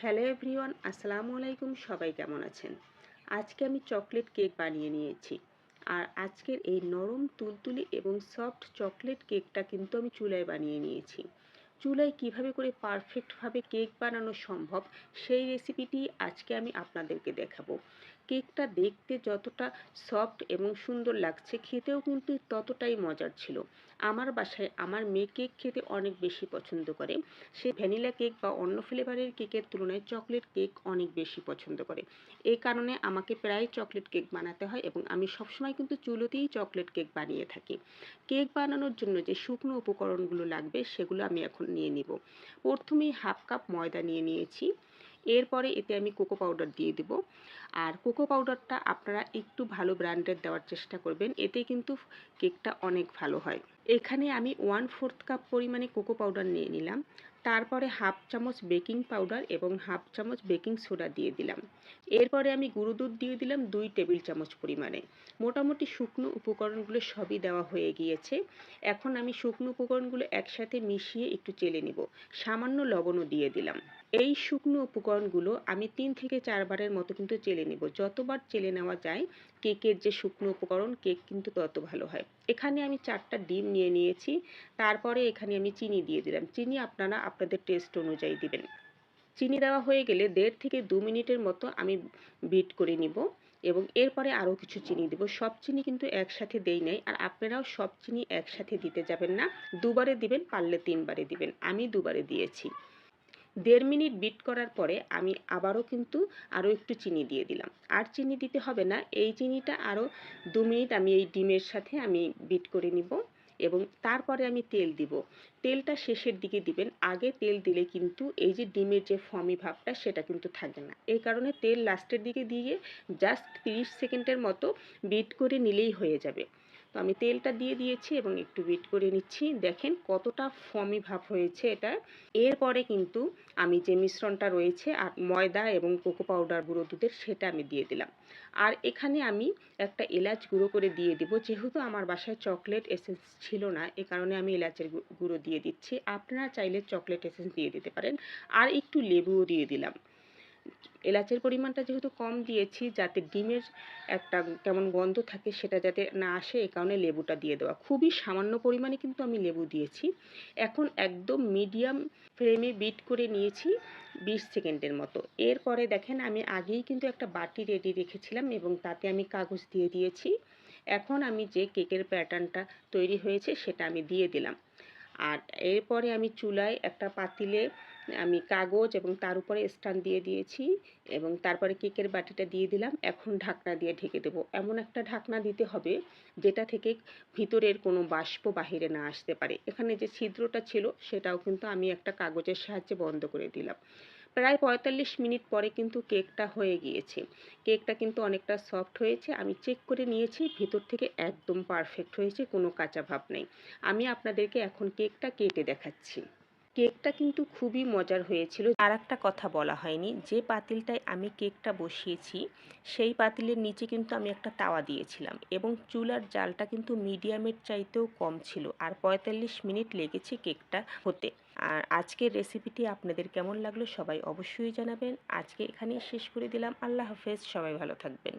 Hello everyone, আসসালামু আলাইকুম, সবাই কেমন আছেন? আজকে আমি চকলেট কেক বানিয়ে নিয়েছি। আর আজকের এই নরম, তুলতুলি এবং সফট চকলেট কেকটা কিন্তু আমি চুলায় বানিয়ে নিয়েছি। চুলায় কীভাবে করে পারফেক্টভাবে কেক বানানো সম্ভব সেই রেসিপিটি আজকে আমি আপনাদেরকে দেখাবো। কেকটা দেখতে যতটা সফট এবং সুন্দর লাগছে, খেতেও কিন্তু ততটাই মজার ছিল। আমার বাসায় আমার মেয়ে কেক খেতে অনেক বেশি পছন্দ করে। সে ভ্যানিলা কেক বা অন্য ফ্লেভারের কেকের তুলনায় চকলেট কেক অনেক বেশি পছন্দ করে। এই কারণে আমাকে প্রায় চকলেট কেক বানাতে হয় এবং আমি সবসময় কিন্তু চুলোতেই চকলেট কেক বানিয়ে থাকি। কেক বানানোর জন্য যে শুকনো উপকরণগুলো লাগবে, সেগুলো আমি এখন নিয়ে নিব। প্রথমেই হাফ কাপ ময়দা নিয়ে নিয়েছি। এরপরে এতে আমি কোকো পাউডার দিয়ে দেব। আর কোকো পাউডারটা আপনারা একটু ভালো ব্র্যান্ডের দেওয়ার চেষ্টা করবেন, এতে কিন্তু কেকটা অনেক ভালো হয়। এখানে আমি ওয়ান ফোর্থ কাপ পরিমাণে কোকো পাউডার নিয়ে নিলাম। তারপরে হাফ চামচ বেকিং পাউডার এবং হাফ চামচ বেকিং সোডা দিয়ে দিলাম। এরপরে আমি গুঁড়ো দুধ দিয়ে দিলাম দুই টেবিল চামচ পরিমাণে। মোটামুটি শুকনো উপকরণগুলো সবই দেওয়া হয়ে গিয়েছে। এখন আমি শুকনো উপকরণগুলো একসাথে মিশিয়ে একটু চেলে নিব। সামান্য লবণও দিয়ে দিলাম। এই শুকনো উপকরণগুলো আমি তিন থেকে চারবারের মতো কিন্তু চেলে নিব। যতবার চেলে নেওয়া যায়, কেকের যে শুকনো উপকরণ, কেক কিন্তু তত ভালো হয়। এখানে আমি চারটা ডিম নিয়ে নিয়েছি। তারপরে এখানে আমি চিনি দিয়ে দিলাম। চিনি আপনারা আপনাদের টেস্ট অনুযায়ী দিবেন। চিনি দেওয়া হয়ে গেলে দেড় থেকে দু মিনিটের মতো আমি বিট করে নিব এবং এরপরে আরও কিছু চিনি দেবো। সব চিনি কিন্তু একসাথে দেই নাই আর আপনারাও সব চিনি একসাথে দিতে যাবেন না। দুবারে দিবেন, পারলে তিনবারে দিবেন। আমি দুবারে দিয়েছি। দেড় মিনিট বিট করার পরে আমি আবারও কিন্তু আরও একটু চিনি দিয়ে দিলাম। আর চিনি দিতে হবে না। এই চিনিটা আরও দু মিনিট আমি এই ডিমের সাথে আমি বিট করে নিব। এবং তারপরে আমি তেল দিব। তেলটা শেষের দিকে দিবেন। আগে তেল দিলে কিন্তু এই যে ডিমের যে ফমি ভাবটা সেটা কিন্তু থাকবে না। এই কারণে তেল লাস্টের দিকে দিয়ে জাস্ট তিরিশ সেকেন্ডের মতো বিট করে নিলেই হয়ে যাবে। তো আমি তেলটা দিয়ে দিয়েছি এবং একটু বিট করে নিচ্ছি। দেখেন কতটা ফমি ভাব হয়েছে এটা। এরপরে কিন্তু আমি যে মিশ্রণটা রয়েছে, আর ময়দা এবং কোকো পাউডার গুঁড়ো দুধের, সেটা আমি দিয়ে দিলাম। আর এখানে আমি একটা এলাচ গুঁড়ো করে দিয়ে দিব। যেহেতু আমার বাসায় চকলেট এসেন্স ছিল না, এ কারণে আমি এলাচের গুঁড়ো দিয়ে দিচ্ছি। আপনারা চাইলে চকলেট এসেন্স দিয়ে দিতে পারেন। আর একটু লেবুও দিয়ে দিলাম। এলাচের পরিমাণটা যেহেতু কম দিয়েছি, যাতে ডিমের একটা কেমন গন্ধ থাকে সেটা যাতে না আসে এই কারণে লেবুটা দিয়ে দেওয়া। খুবই সামান্য পরিমাণে কিন্তু আমি লেবু দিয়েছি। এখন একদম মিডিয়াম ফ্লেমে বিট করে নিয়েছি বিশ সেকেন্ডের মতো। এরপরে দেখেন, আমি আগেই কিন্তু একটা বাটি রেডি রেখেছিলাম এবং তাতে আমি কাগজ দিয়ে দিয়েছি। এখন আমি যে কেকের প্যাটার্নটা তৈরি হয়েছে সেটা আমি দিয়ে দিলাম। আর এরপরে আমি চুলায় একটা পাতিলে আমি কাগজ এবং তার উপরে স্ট্যান্ড দিয়ে দিয়েছি এবং তারপরে কেকের বাটিটা দিয়ে দিলাম। এখন ঢাকনা দিয়ে ঢেকে দেবো। এমন একটা ঢাকনা দিতে হবে যেটা থেকে ভিতরের কোনো বাষ্প বাহিরে না আসতে পারে। এখানে যে ছিদ্রটা ছিল সেটাও কিন্তু আমি একটা কাগজের সাহায্যে বন্ধ করে দিলাম। প্রায় পঁয়তাল্লিশ মিনিট পরে কিন্তু কেকটা হয়ে গিয়েছে। কেকটা কিন্তু অনেকটা সফট হয়েছে। আমি চেক করে নিয়েছি, ভিতর থেকে একদম পারফেক্ট হয়েছে, কোনো কাঁচা ভাব নেই। আমি আপনাদেরকে এখন কেকটা কেটে দেখাচ্ছি। কেকটা কিন্তু খুবই মজার হয়েছিল। আর একটা কথা বলা হয়নি, যে পাতিলটায় আমি কেকটা বসিয়েছি, সেই পাতিলের নিচে কিন্তু আমি একটা তাওয়া দিয়েছিলাম এবং চুলার জালটা কিন্তু মিডিয়ামের চাইতেও কম ছিল আর পঁয়তাল্লিশ মিনিট লেগেছে কেকটা হতে। আর আজকের রেসিপিটি আপনাদের কেমন লাগল সবাই অবশ্যই জানাবেন। আজকে এখানেই শেষ করে দিলাম। আল্লাহ হাফেজ। সবাই ভালো থাকবেন।